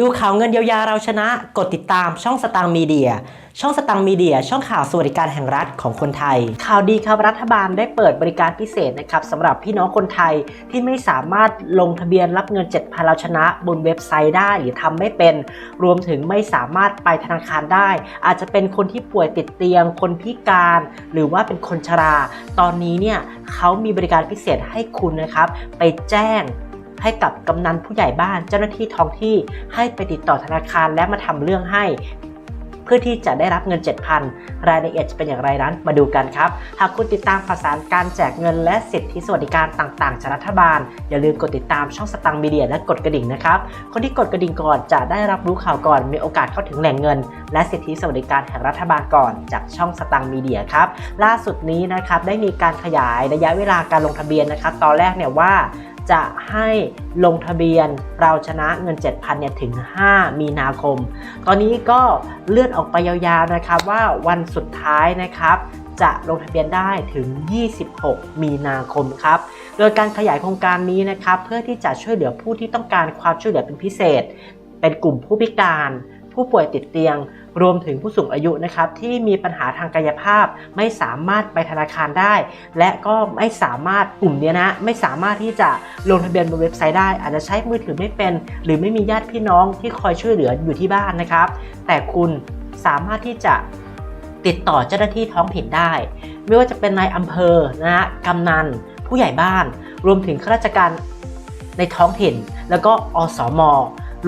ดูข่าวเงินเยียวยาเราชนะ กดติดตามช่องสตางค์มีเดีย ช่องสตางค์มีเดีย ช่องข่าวสวัสดิการแห่งรัฐของคนไทย ข่าวดีครับรัฐบาลได้เปิดบริการพิเศษนะครับสำหรับพี่น้องคนไทยที่ไม่สามารถลงทะเบียนรับเงิน 7,000เราชนะ บนเว็บไซต์ได้หรือทำไม่เป็น รวมถึงไม่สามารถไปธนาคารได้ อาจจะเป็นคนที่ป่วยติดเตียง คนพิการ หรือว่าเป็นคนชรา ตอนนี้เนี่ยเขามีบริการพิเศษให้คุณนะครับ ไปแจ้ง ให้กับกำนันผู้ใหญ่บ้านเจ้าหน้าที่ท้องที่ให้ไปติดต่อธนาคารและมาทำเรื่องให้เพื่อที่จะได้รับเงิน 7,000 รายละเอียดจะเป็นอย่างไรนั้น มาดูกันครับ หากคุณติดตามข่าวสารการแจกเงินและสิทธิสวัสดิการต่างๆจากรัฐบาล อย่าลืมกดติดตามช่องสตังค์มีเดียและกดกระดิ่งนะครับ คนที่กดกระดิ่งก่อนจะได้รับรู้ข่าวก่อน มีโอกาสเข้าถึงแหล่งเงิน และสิทธิสวัสดิการแห่งรัฐบาลก่อน จากช่องสตังค์มีเดียครับ ล่าสุดนี้นะครับได้มีการขยายระยะเวลาการลงทะเบียนนะครับ ตอนแรกเนี่ยว่า จะให้ลงทะเบียนเราชนะเงิน 7,000เนี่ยถึง 5 มีนาคม ตอนนี้ก็เลื่อนออกไปยาวๆนะครับว่าวันสุดท้ายนะครับจะลงทะเบียนได้ถึง 26 มีนาคมครับ โดยการขยายโครงการนี้นะครับ เพื่อที่จะช่วยเหลือผู้ที่ต้องการความช่วยเหลือเป็นพิเศษ เป็นกลุ่มผู้พิการ ผู้ป่วยติดเตียง รวมถึงผู้สูงอายุนะครับที่มีปัญหาทางกายภาพ ไม่สามารถไปธนาคารได้ และก็ไม่สามารถกลุ่มเนี้ยนะไม่สามารถที่จะลงทะเบียนบนเว็บไซต์ได้ อาจจะใช้มือถือไม่เป็น หรือไม่มีญาติพี่น้องที่คอยช่วยเหลืออยู่ที่บ้านนะครับ แต่คุณสามารถที่จะติดต่อเจ้าหน้าที่ท้องถิ่นได้ ไม่ว่าจะเป็นนายอำเภอนะฮะกำนัน ผู้ใหญ่บ้าน รวมถึงข้าราชการในท้องถิ่น แล้วก็อสม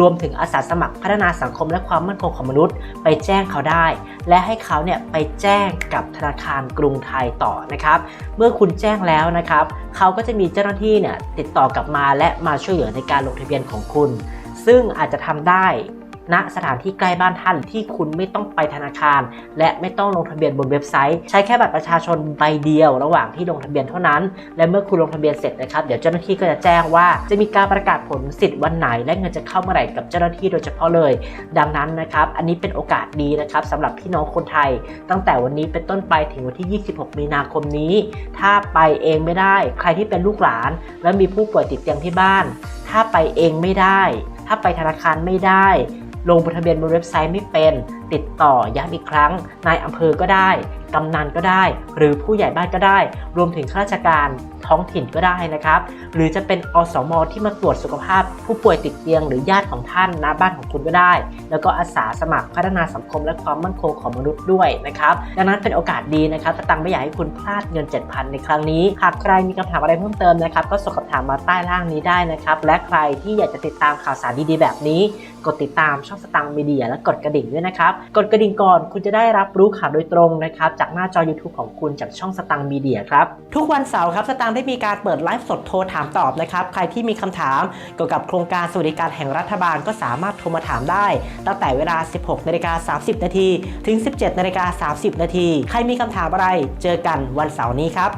รวมถึงอาสาสมัครพัฒนาสังคมและความมั่นคงของมนุษย์ ไปแจ้งเขาได้ และให้เขาเนี่ยไปแจ้งกับธนาคารกรุงไทยต่อนะครับเมื่อคุณแจ้งแล้วนะครับเขาก็จะมีเจ้าหน้าที่เนี่ยติดต่อกลับมาและมาช่วยเหลือในการลงทะเบียนของคุณ ซึ่งอาจจะทำได้ ณสถานที่ใกล้บ้านท่านที่คุณไม่ต้องไปธนาคาร และไม่ต้องลงทะเบียนบนเว็บไซต์ ใช้แค่บัตรประชาชนใบเดียวระหว่างที่ลงทะเบียนเท่านั้น และเมื่อคุณลงทะเบียนเสร็จนะครับเดี๋ยวเจ้าหน้าที่ก็จะแจ้งว่าจะมีการประกาศผลสิทธิ์วันไหน และเงินจะเข้าเมื่อไหร่กับเจ้าหน้าที่โดยเฉพาะเลย ดังนั้นนะครับอันนี้เป็นโอกาสดีนะครับสำหรับพี่น้องคนไทย ตั้งแต่วันนี้เป็นต้นไปถึงวันที่ 26 มีนาคมนี้ ถ้าไปเองไม่ได้ใครที่เป็นลูกหลาน และมีผู้ป่วยติดเตียงที่บ้าน ถ้าไปเองไม่ได้ ถ้าไปธนาคารไม่ได้ ลงทะเบียนบนเว็บไซต์ไม่เป็น ติดต่อย้ำอีกครั้งนายอำเภอก็ได้ กำนันก็ได้ หรือผู้ใหญ่บ้านก็ได้ รวมถึงข้าราชการท้องถิ่นก็ได้นะครับ หรือจะเป็นอสมที่มาตรวจสุขภาพ ผู้ป่วยติดเตียงหรือญาติของท่านณบ้านของคุณก็ได้ แล้วก็อาสาสมัครพัฒนาสังคมและความมั่นคงของมนุษย์ด้วยนะครับ ดังนั้นเป็นโอกาสดีนะครับสตังค์ไม่อยากให้คุณพลาดเงิน 7,000 ในครั้งนี้ หากใครมีคำถามอะไรเพิ่มเติมนะครับ ก็ส่งคำถามมาใต้ล่างนี้ได้นะครับ และใครที่อยากจะติดตามข่าวสารดีๆแบบนี้ กดติดตามช่องสตังค์มีเดียและกดกระดิ่งด้วยนะครับกดกระดิ่งก่อนคุณจะได้รับรู้ข่าวโดยตรงนะครับจากหน้าจอ YouTube ของคุณจากช่องสตังค์มีเดียครับ ทุกวันเสาร์ครับสตังค์ได้มีการเปิดไลฟ์สดโทรถามตอบนะครับ ใครที่มีคำถามเกี่ยวกับโครงการสวัสดิการแห่งรัฐบาลก็สามารถโทรมาถามได้ ตั้งแต่เวลา 16นาฬิกา30 นาทีถึง 17นาฬิกา30 นาทีใครมีคำถามอะไร เจอกันวันเสาร์นี้ครับ